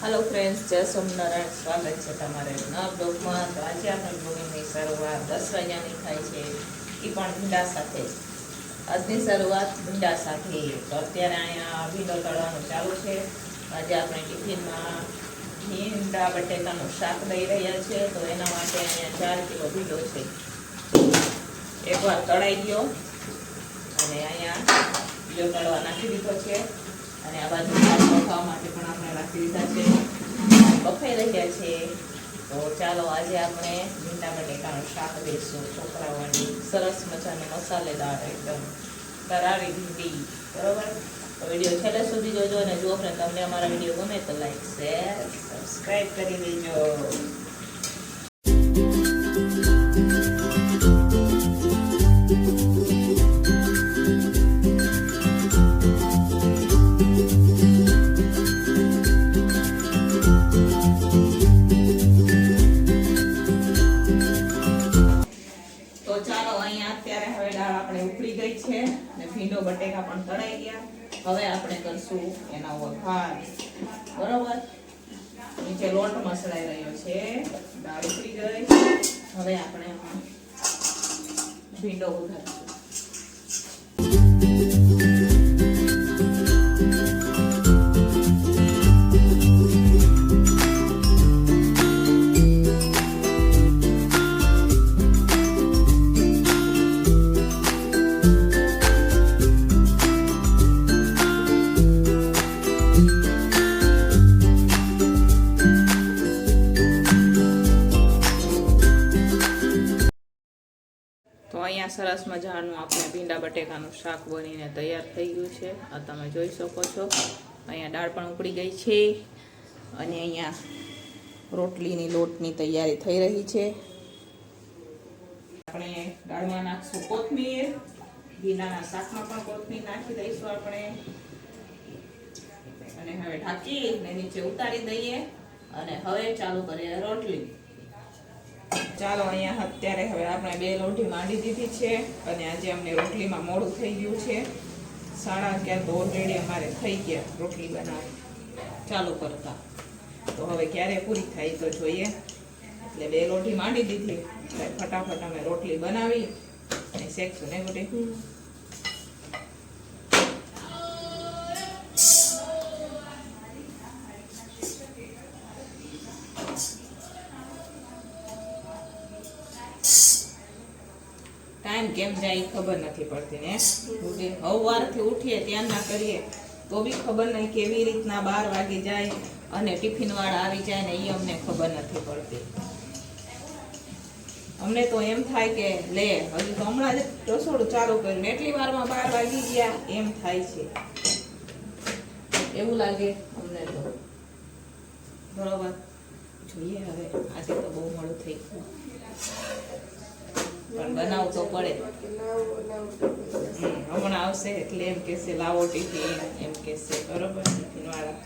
હાલો friends જય સોમનારાયણ. સ્વાગત છે તમારે નવ બ્લોગમાં. તો આજે આપણે શરૂઆત દસ વાગ્યાની થાય છે. એ પણ ભીંડા સાથે આજની શરૂઆત ભીંડા સાથે તો અત્યારે અહીંયા ભીંડો તળવાનું ચાલુ છે. આજે આપણે ટિફિનમાં ભીંડા બટેકાનું શાક લઈ રહ્યા છે. તો એના માટે અહીંયા ચાર કિલો ભીંડો છે. એકવાર તળાઈ ગયો. અને અહીંયા ભીંડો તળવા નાખી દીધો છે. અને આ બાજુ બફાવા માટે પણ આપણે રાખી દીધા છે. બફાઈ રહ્યા છે. તો ચાલો આજે આપણે ભીંડા બટેકાનું શાક દઈશું છોકરાઓની સરસ મજાની મસાલેદાર એકદમ કરારી ભીંડી. બરોબર? તો વીડિયો છેલ્લે સુધી જોજો અને જો ફ્રેન્ડ તમને અમારા વીડિયો ગમે તો લાઈક શેર સબસ્ક્રાઈબ કરી દેજો. આપણે ઉકળી ગઈ છે અને ભીંડો બટેકા પણ તળાઈ ગયા. હવે આપણે કરશું એના વઘાર બરોબર? નીચે લોટ મસળાઈ રહ્યો છે, દાળ ઉકળી ગઈ. હવે આપણે ભીંડો વઘારશું સરસ મજાનું આપણે ભીંડા બટેકાનું શાક બનીને તૈયાર થઈ ગયું છે. આ તમે જોઈ શકો છો. અહીંયા દાળ પણ ઉકળી ગઈ છે અને અહીંયા રોટલીની લોટની તૈયારી થઈ રહી છે. આપણે દાળમાં નાખશું કોથમીર. ભીંડાના શાકમાં પણ કોથમીર નાખી દઈશું આપણે. અને હવે ઢાંકીને નીચે ઉતારી દઈએ. અને હવે ચાલુ કરીએ રોટલી. ચાલો અહીંયા અત્યારે હવે આપણે બે રોટી માંડી દીધી છે અને આજે અમને રોટલીમાં મોડું થઈ ગયું છે. સાડા અગિયાર તો ઓલરેડી અમારે થઈ ગયા રોટલી બનાવી. ચાલુ કરતા. તો હવે ક્યારે પૂરી થાય તો જોઈએ. એટલે બે રોટી માંડી દીધી. ફટાફટ અમે રોટલી બનાવી. અને શેકશું ને ગોટી ટાઈમ કેમ જાય ખબર નથી પડતી ને. સવારથી ઉઠીએ ત્યાં ના કરીએ, તો બી ખબર નહીં કેવી રીતના બાર વાગી જાય અને ટિફિન વાળા આવી જાય ને એ અમને ખબર નથી પડતી. અમને તો એમ થાય કે, લે, હજુ તો હમણાં જ રસોડું ચાલુ કર્યું એટલી વારમાં બાર વાગી ગયા, એમ થાય છે. એવું લાગે અમને તો. બરોબર? જોઈએ હવે, આજે તો બહુ મોડું થઈ ગયું. પણ બનાવવું તો પડે. હમ, હમણાં આવશે એટલે એમ કહેશે લાવો ટિફિન એમ કહેશે બરોબર ટિફિન વાળા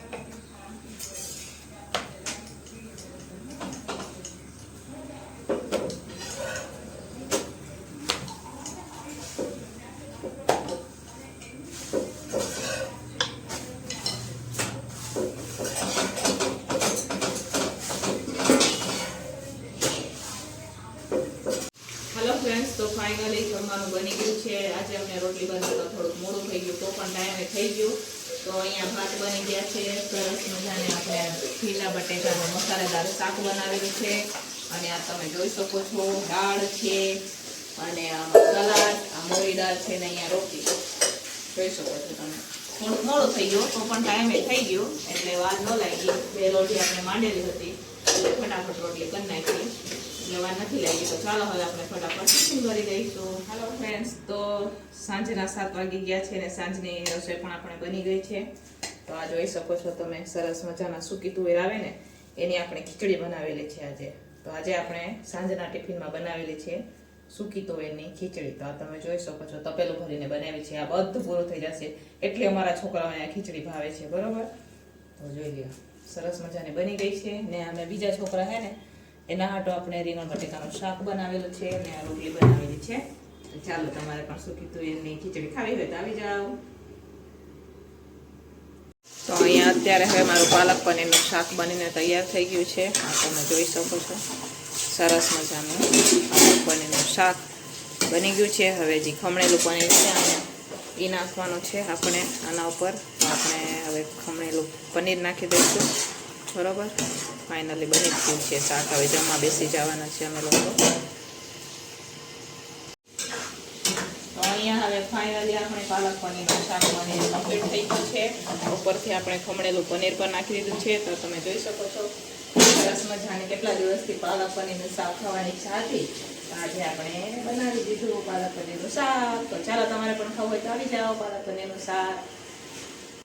હેલો ફ્રેન્ડ્સ તો ફાઇનલી જમવાનું બની ગયું છે. આજે અમને રોટલી બનાવતા થોડુંક મોડું થઈ ગયું, તો પણ ટાઈમે થઈ ગયું. તો અહીંયા ભાત બની ગયા છે. સરસ મજાને આપણે ભીંડા બટેકાનું મસાલેદાર શાક બનાવેલું છે. અને આ તમે જોઈ શકો છો, દાળ છે અને સલાડ, આ મોરી દાળ છે ને અહીંયા રોટલી. જોઈ શકો છો તમે. થોડુંક મોડું થઈ ગયું, તો પણ ટાઈમે થઈ ગયું. એટલે વાર ન લાગી. બે રોટલી આપણે માંડેલી હતી. ફટાફટ રોટલી કરી નાખી એટલે નથી લાગી તો ચાલો હવે આપણે ફટાફટ ટિફિન કરી દઈશું હાલો ફ્રેન્ડ્સ તો સાંજના સાત વાગી ગયા છે ને સાંજની રસોઈ પણ આપણે બની ગઈ છે. તો આ જોઈ શકો છો તમે, સરસ મજાના સૂકી તુવેર આવે ને, એની આપણે ખીચડી બનાવેલી છે આજે. તો આજે આપણે સાંજના ટિફિનમાં બનાવેલી છે સૂકી તુવેરની ખીચડી. તો આ તમે જોઈ શકો છો, તપેલું ભરીને બનાવી છે. આ બધું પૂરું થઈ જશે એટલે અમારા છોકરાઓને આ ખીચડી ભાવે છે, બરોબર? તો જોઈ લો સરસ મજાની બની ગઈ છે. ને અમે બીજા છોકરા હે ને એના હાટો આપણે રીંગણ બટેકાનું શાક બનાવેલું છે અને રોટલી બનાવેલી છે. ચાલો તમારે પણ શું કીધું એની ખીચડી ખાવી હોય તો આવી જાઓ. તો અહીંયા અત્યારે હવે મારું પાલક પનીરનું શાક બનીને તૈયાર થઈ ગયું છે. આ તમે જોઈ શકો છો. સરસ મજાનું પાલક પનીરનું શાક બની ગયું છે. હવે જે ખમણેલું પનીર છે અને એ નાખવાનું છે આપણે આના ઉપર. આપણે હવે ખમણેલું પનીર નાખી દઈશું. બરોબર? ફાઇનલી બની ગયું છે. શાક હવે જમવા બેસી જવાના છે અમે લોકો. ખમણેલું પનીર પણ નાખી દીધું છે. તો તમે જોઈ શકો છો. સરસ મજાની કેટલા દિવસથી પાલક પનીરનું શાક ખાવાની ઈચ્છા હતી. આજે આપણે બનાવી દીધું પાલક પનીરનું ચાલો તમારે પણ ખાવું હોય તો આવી જાઓ પાલક પનીરનું શાક.